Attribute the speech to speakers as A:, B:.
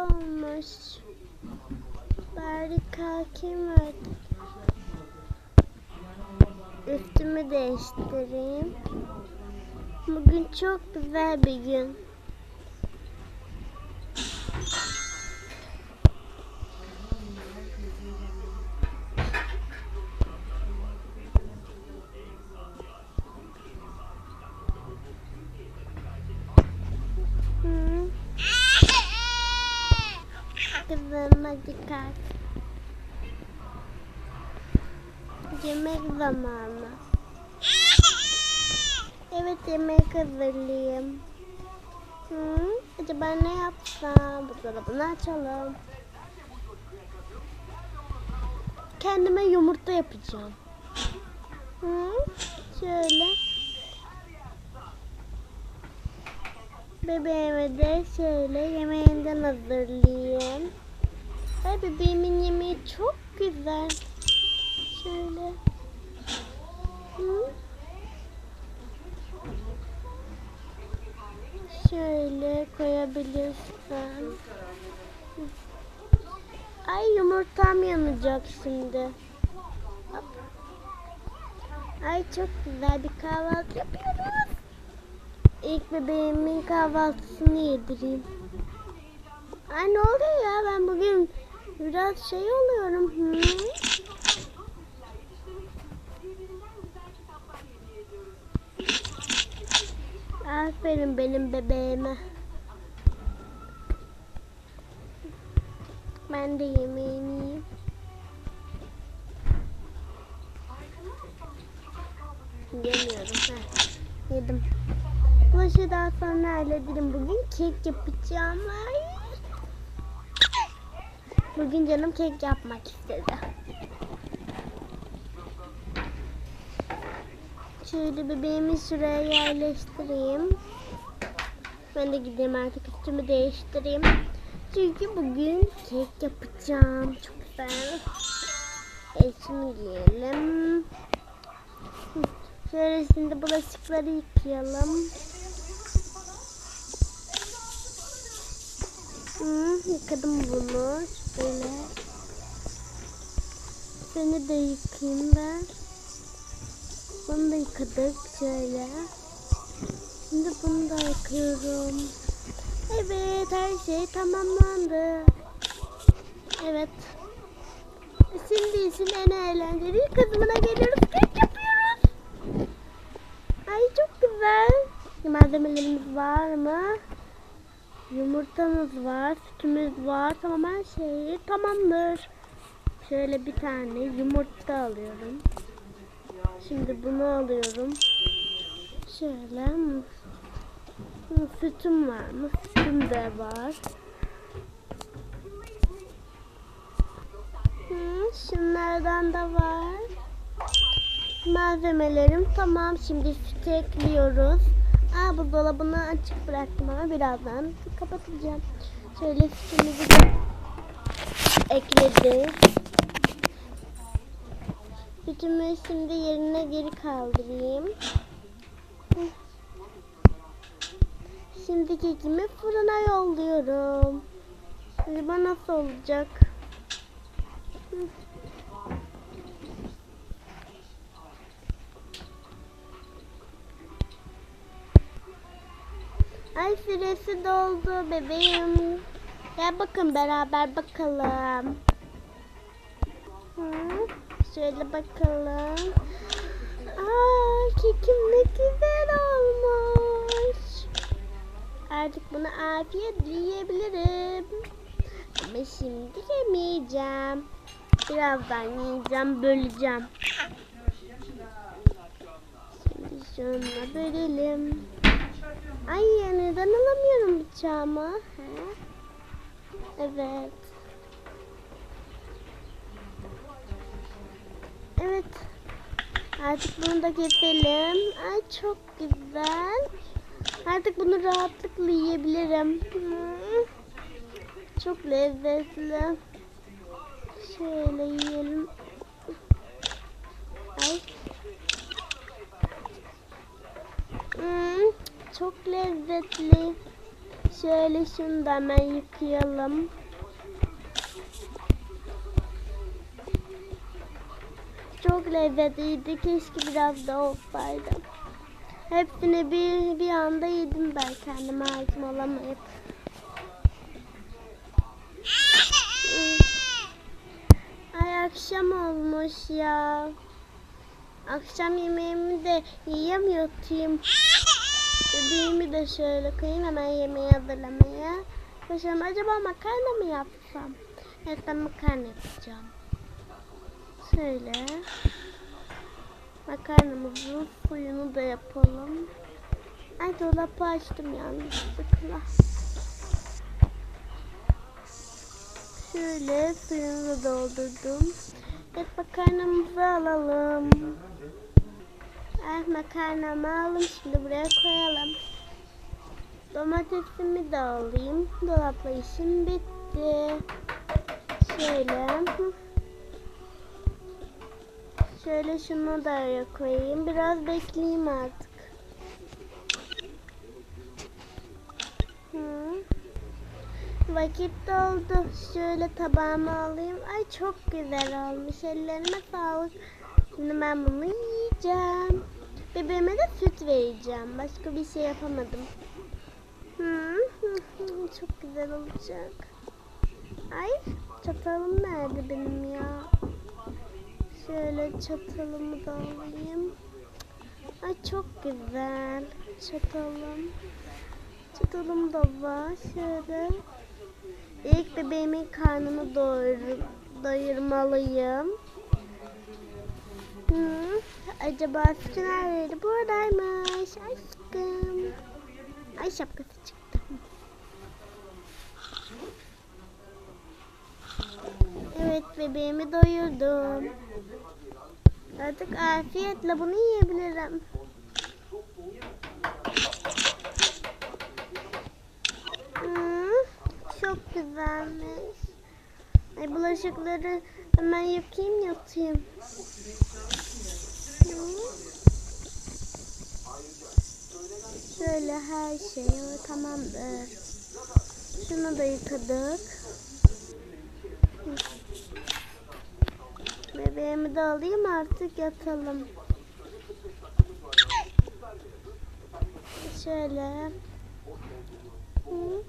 A: olmuş. Bari kalkayım artık. Üstümü değiştireyim. Bugün çok güzel bir gün. Kızım hadi kalk. Yemek zamanı. Evet yemek hazırlayayım. Hı? Acaba ne yapsam? Buzdolabını açalım. Kendime yumurta yapacağım. Hı? Şöyle. Bebeğime de şöyle yemeğinden hazırlayayım. Ay bebeğimin yemeği çok güzel. Şöyle. Hı? Şöyle koyabilirsen. Hı. Ay yumurtam yanacak şimdi. Hop. Ay çok güzel bir kahvaltı yapıyoruz. İlk bebeğimin kahvaltısını yedireyim. Ay ne oluyor ya ben bugün biraz şey oluyorum. Hı? Aferin benim bebeğime. Ben de yemeğimi yiyeyim. Yemiyorum. Heh, yedim. Bulaşığı daha sonra hallederim. Bugün kek yapacağım. Bugün canım kek yapmak istedi. Şöyle bebeğimi şuraya yerleştireyim. Ben de gideyim artık üstümü değiştireyim. Çünkü bugün kek yapacağım. Çok güzel. E şimdi giyelim. Hı, Şöyle şimdi bulaşıkları yıkayalım. Hı, yıkadım bunu. Şöyle. Seni de yıkayayım ben. Bunu da yıkadık şöyle. Şimdi bunu da yıkıyorum. Evet her şey tamamlandı. Evet. Şimdi işin en eğlenceli kısmına geliyoruz. Kek yapıyoruz. Ay çok güzel. Malzemelerimiz var mı? Yumurtamız var, sütümüz var. Tamam her şey tamamdır. Şöyle bir tane yumurta alıyorum. Şimdi bunu alıyorum. Şöyle. hmm, hmm, Sütüm var mı? Sütüm de var. Hı, şunlardan da var. Malzemelerim tamam. Şimdi sütü ekliyoruz. Aa buzdolabını açık bıraktım ama birazdan kapatacağım. Şöyle sütümüzü de ekledik. Sütümü şimdi yerine geri kaldırayım. Şimdi kekimi fırına yolluyorum. Acaba nasıl olacak? Hı. Ay süresi doldu bebeğim. Gel bakın beraber bakalım. Şöyle bakalım. Aa, kekim ne güzel olmuş. Artık bunu afiyet yiyebilirim. Ama şimdi yemeyeceğim. Birazdan yiyeceğim, böleceğim. Şimdi şununla bölelim. Ay neden alamıyorum bıçağımı? He? Evet. Evet. Artık bunu da keselim. Ay çok güzel. Artık bunu rahatlıkla yiyebilirim. Çok lezzetli. Şöyle yiyelim. Ay. Hmm, çok lezzetli. Şöyle şunu da hemen yıkayalım. Çok lezzetliydi. Keşke biraz daha olsaydı. Hepsini bir, bir anda yedim ben kendime hakim olamayıp. Ay akşam olmuş ya. Akşam yemeğimi de yiyeyim Bebeğimi de şöyle koyayım hemen yemeği hazırlamaya. Başlayalım. Acaba makarna mı yapsam? Evet ben makarna yapacağım. Şöyle. Makarnamızın suyunu da yapalım. Ay dolapı açtım yanlışlıkla. Şöyle suyunu da doldurdum. Evet makarnamızı alalım. Ah makarnamı alalım şimdi buraya koyalım. Domatesimi de alayım. Dolapla işim bitti. Şöyle. Şöyle şunu da araya koyayım. Biraz bekleyeyim artık. Hı. Vakit doldu. Şöyle tabağıma alayım. Ay çok güzel olmuş. Ellerime sağlık. Şimdi ben bunu yiyeceğim. Bebeğime de süt vereceğim. Başka bir şey yapamadım. Çok güzel olacak. Ay çatalım nerede benim ya? Şöyle çatalımı da alayım. Ay çok güzel. Çatalım. Çatalım da var. Şöyle. İlk bebeğimin karnını doyur, doyurmalıyım. Hı, acaba sütü neredeydi? Buradaymış. Aşkım. Ay şapkası çıktı. Evet bebeğimi doyurdum. Artık afiyetle bunu yiyebilirim. Hmm, çok güzelmiş. Ay bulaşıkları hemen yıkayayım yatayım. Şöyle her şey tamamdır. Şunu da yıkadık. Bebeğimi de alayım artık yatalım. Şöyle. Hı.